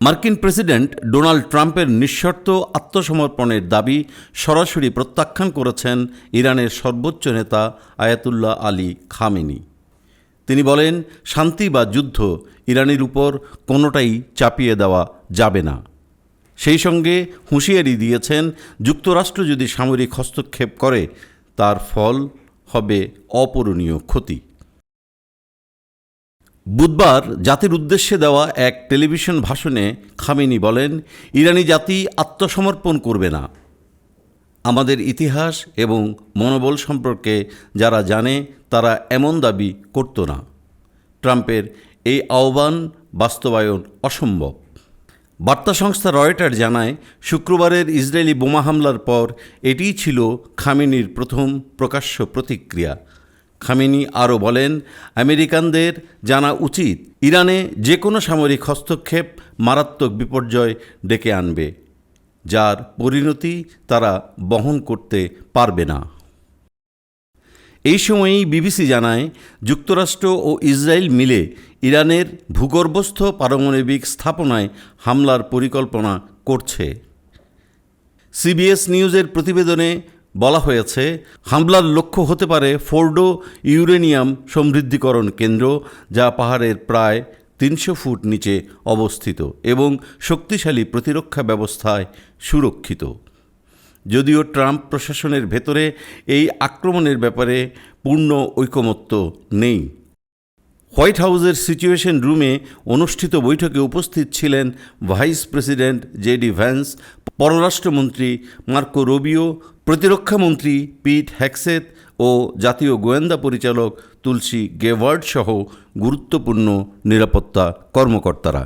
মার্কিন president Donald ট্রাম্পের নিঃশর্ত আত্মসমর্পণের দাবি সরাসরি প্রত্যাখ্যান করেছেন ইরানের সর্বোচ্চ নেতা আয়াতুল্লাহ আলী খামেনি। তিনি বলেন, শান্তি বা যুদ্ধ ইরানের উপর কোনোটাই চাপিয়ে দেওয়া যাবে না। সেই সঙ্গে হুঁশিয়ারি দিয়েছেন, যুক্তরাষ্ট্র যদি সামরিক হস্তক্ষেপ করে, তার ফল হবে অপূরণীয় ক্ষতি। বুধবার জাতির উদ্দেশ্যে দেওয়া এক টেলিভিশন ভাষণে খামেনি বলেন, ইরানি জাতি আত্মসমর্পণ করবে না। আমাদের ইতিহাস এবং মনোবল সম্পর্কে যারা জানে, তারা এমন দাবি করত না। ট্রাম্পের এই আহ্বান বাস্তবায়ন অসম্ভব। বার্তা সংস্থা রয়টার জানায়, শুক্রবারের ইসরায়েলি বোমা হামলার পর এটিই ছিল খামেনির প্রথম প্রকাশ্য প্রতিক্রিয়া। খামেনি আরও বলেন, আমেরিকানদের জানা উচিত ইরানে যে কোনো সামরিক হস্তক্ষেপ মারাত্মক বিপর্যয় ডেকে আনবে, যার পরিণতি তারা বহন করতে পারবে না। এই সময়েই বিবিসি জানায়, যুক্তরাষ্ট্র ও ইসরায়েল মিলে ইরানের ভূগর্ভস্থ পারমাণবিক স্থাপনায় হামলার পরিকল্পনা করছে। সিবিএস নিউজের প্রতিবেদনে বলা হয়েছে, হামলার লক্ষ্য হতে পারে ফোর্ডো ইউরেনিয়াম সমৃদ্ধিকরণ কেন্দ্র, যা পাহাড়ের প্রায় তিনশো ফুট নিচে অবস্থিত এবং শক্তিশালী প্রতিরক্ষা ব্যবস্থায় সুরক্ষিত। যদিও ট্রাম্প প্রশাসনের ভেতরে এই আক্রমণের ব্যাপারে পূর্ণ ঐকমত্য নেই। হোয়াইট হাউসের সিচুয়েশন রুমে অনুষ্ঠিত বৈঠকে উপস্থিত ছিলেন ভাইস প্রেসিডেন্ট জেডি ভ্যান্স, পররাষ্ট্রমন্ত্রী মার্কো রবিও প্রতিরক্ষামন্ত্রী পিট হ্যাকসেত ও জাতীয় গোয়েন্দা পরিচালক তুলসী গেভার্ড সহ গুরুত্বপূর্ণ নিরাপত্তা কর্মকর্তারা।